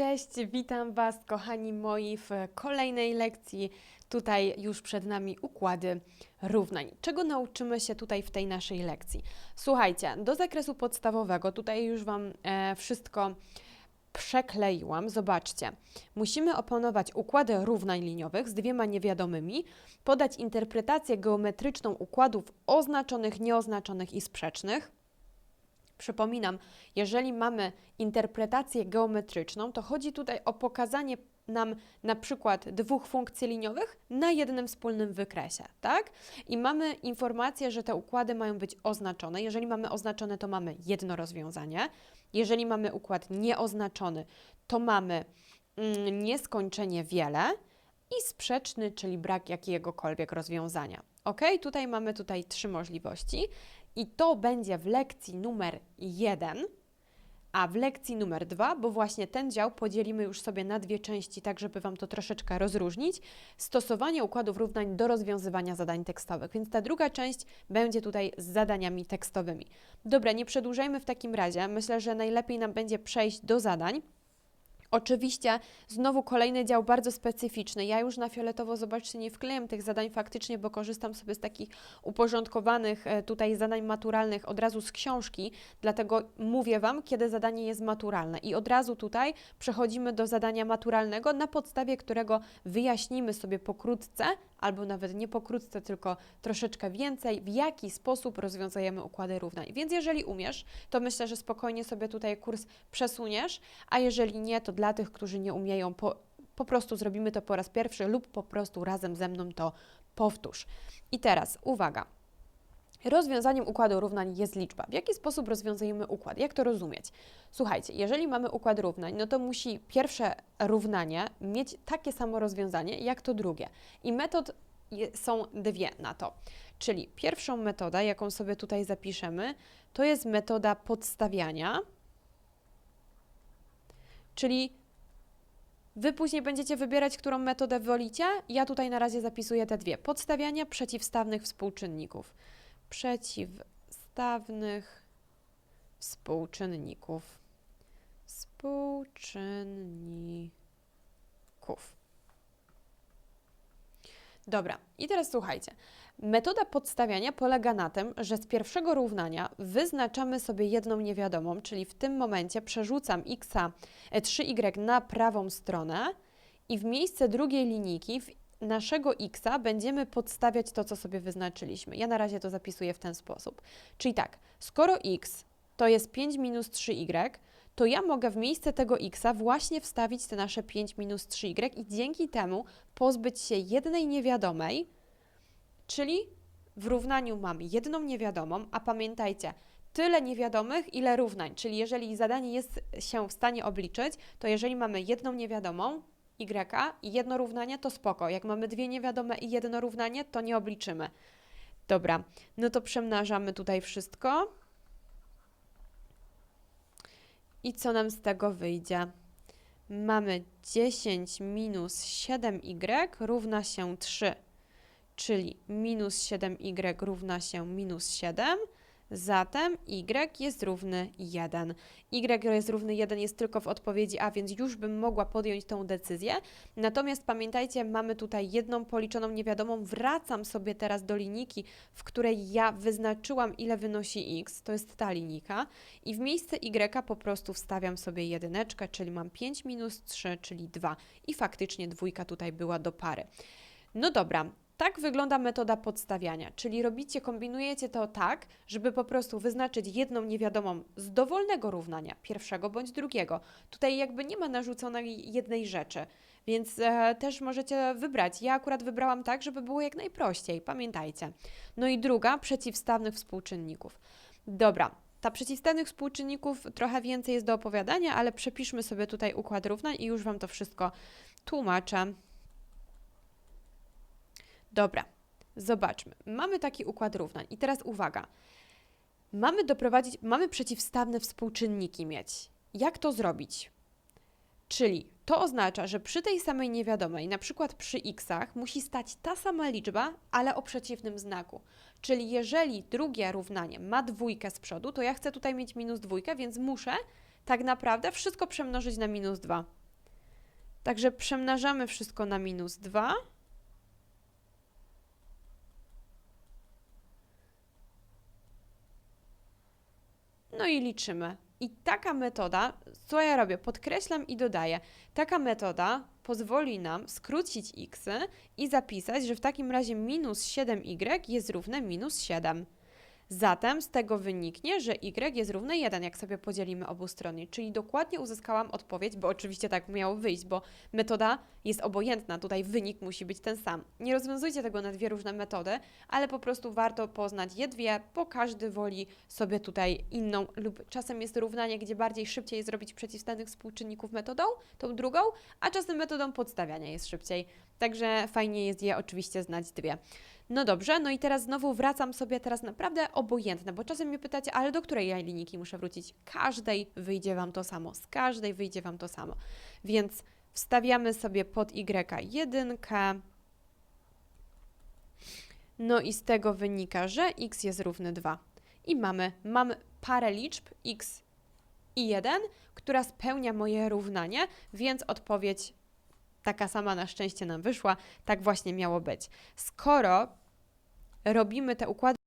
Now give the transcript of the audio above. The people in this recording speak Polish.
Cześć, witam Was, kochani moi, w kolejnej lekcji. Tutaj już przed nami układy równań. Czego nauczymy się tutaj w tej naszej lekcji? Słuchajcie, do zakresu podstawowego, tutaj już Wam e, wszystko przekleiłam. Zobaczcie, musimy opanować układy równań liniowych z dwiema niewiadomymi, podać interpretację geometryczną układów oznaczonych, nieoznaczonych i sprzecznych Przypominam, jeżeli mamy interpretację geometryczną, to chodzi tutaj o pokazanie nam na przykład dwóch funkcji liniowych na jednym wspólnym wykresie, tak? I mamy informację, że te układy mają być oznaczone. Jeżeli mamy oznaczone, to mamy jedno rozwiązanie. Jeżeli mamy układ nieoznaczony, to mamy mm, nieskończenie wiele i sprzeczny, czyli brak jakiegokolwiek rozwiązania. Ok, tutaj mamy tutaj trzy możliwości i to będzie w lekcji numer 1, a w lekcji numer 2, bo właśnie ten dział podzielimy już sobie na dwie części, tak żeby Wam to troszeczkę rozróżnić, stosowanie układów równań do rozwiązywania zadań tekstowych. Więc ta druga część będzie tutaj z zadaniami tekstowymi. Dobra, nie przedłużajmy w takim razie. Myślę, że najlepiej nam będzie przejść do zadań. Oczywiście znowu kolejny dział bardzo specyficzny. Ja już na fioletowo, zobaczcie, nie wklejam tych zadań faktycznie, bo korzystam sobie z takich uporządkowanych e, tutaj zadań maturalnych od razu z książki, dlatego mówię Wam, kiedy zadanie jest maturalne. I od razu tutaj przechodzimy do zadania maturalnego, na podstawie którego wyjaśnimy sobie pokrótce, albo nawet nie pokrótce, tylko troszeczkę więcej, w jaki sposób rozwiązujemy układy równań. Więc jeżeli umiesz, to myślę, że spokojnie sobie tutaj kurs przesuniesz, a jeżeli nie, to dla tych, którzy nie umieją, po, po prostu zrobimy to po raz pierwszy lub po prostu razem ze mną to powtórz. I teraz uwaga. Rozwiązaniem układu równań jest liczba. W jaki sposób rozwiązujemy układ? Jak to rozumieć? Słuchajcie, jeżeli mamy układ równań, no to musi pierwsze równanie mieć takie samo rozwiązanie jak to drugie. I metod są dwie na to. Czyli pierwszą metoda, jaką sobie tutaj zapiszemy, to jest metoda podstawiania, czyli Wy później będziecie wybierać, którą metodę wolicie. Ja tutaj na razie zapisuję te dwie. Podstawiania przeciwstawnych współczynników przeciwstawnych współczynników. Współczynników. Dobra, i teraz słuchajcie. Metoda podstawiania polega na tym, że z pierwszego równania wyznaczamy sobie jedną niewiadomą, czyli w tym momencie przerzucam x 3y na prawą stronę i w miejsce drugiej linijki w naszego x będziemy podstawiać to, co sobie wyznaczyliśmy. Ja na razie to zapisuję w ten sposób. Czyli tak, skoro x to jest 5 minus 3y, to ja mogę w miejsce tego x właśnie wstawić te nasze 5 minus 3y i dzięki temu pozbyć się jednej niewiadomej, czyli w równaniu mam jedną niewiadomą, a pamiętajcie, tyle niewiadomych, ile równań, czyli jeżeli zadanie jest się w stanie obliczyć, to jeżeli mamy jedną niewiadomą, i jedno równanie, to spoko. Jak mamy dwie niewiadome i jedno równanie, to nie obliczymy. Dobra, no to przemnażamy tutaj wszystko. I co nam z tego wyjdzie? Mamy 10 minus 7y równa się 3, czyli minus 7y równa się minus 7, Zatem y jest równy 1. y jest równy 1 jest tylko w odpowiedzi A, więc już bym mogła podjąć tą decyzję. Natomiast pamiętajcie, mamy tutaj jedną policzoną niewiadomą. Wracam sobie teraz do linijki, w której ja wyznaczyłam, ile wynosi x. To jest ta linijka. I w miejsce y po prostu wstawiam sobie jedyneczkę, czyli mam 5 minus 3, czyli 2. I faktycznie dwójka tutaj była do pary. No dobra, tak wygląda metoda podstawiania, czyli robicie, kombinujecie to tak, żeby po prostu wyznaczyć jedną niewiadomą z dowolnego równania, pierwszego bądź drugiego. Tutaj jakby nie ma narzuconej jednej rzeczy, więc e, też możecie wybrać. Ja akurat wybrałam tak, żeby było jak najprościej, pamiętajcie. No i druga, przeciwstawnych współczynników. Dobra, ta przeciwstawnych współczynników trochę więcej jest do opowiadania, ale przepiszmy sobie tutaj układ równań i już Wam to wszystko tłumaczę. Dobra, zobaczmy. Mamy taki układ równań i teraz uwaga. Mamy doprowadzić, mamy przeciwstawne współczynniki mieć. Jak to zrobić? Czyli to oznacza, że przy tej samej niewiadomej, na przykład przy x'ach, musi stać ta sama liczba, ale o przeciwnym znaku. Czyli jeżeli drugie równanie ma dwójkę z przodu, to ja chcę tutaj mieć minus dwójkę, więc muszę tak naprawdę wszystko przemnożyć na minus 2. Także przemnażamy wszystko na minus 2. No i liczymy. I taka metoda, co ja robię? Podkreślam i dodaję. Taka metoda pozwoli nam skrócić x i zapisać, że w takim razie minus 7y jest równe minus 7. Zatem z tego wyniknie, że y jest równe 1, jak sobie podzielimy obustronnie. Czyli dokładnie uzyskałam odpowiedź, bo oczywiście tak miało wyjść, bo metoda jest obojętna, tutaj wynik musi być ten sam. Nie rozwiązujcie tego na dwie różne metody, ale po prostu warto poznać je dwie, bo każdy woli sobie tutaj inną lub czasem jest równanie, gdzie bardziej szybciej zrobić przeciwstawnych współczynników metodą, tą drugą, a czasem metodą podstawiania jest szybciej. Także fajnie jest je oczywiście znać dwie. No dobrze, no i teraz znowu wracam sobie teraz naprawdę obojętne, bo czasem mnie pytacie, ale do której ja linijki muszę wrócić? Każdej wyjdzie Wam to samo, z każdej wyjdzie Wam to samo. Więc wstawiamy sobie pod y jedynkę, no i z tego wynika, że x jest równy 2. I mamy, mamy parę liczb x i 1, która spełnia moje równanie, więc odpowiedź taka sama na szczęście nam wyszła. Tak właśnie miało być. Skoro robimy te układy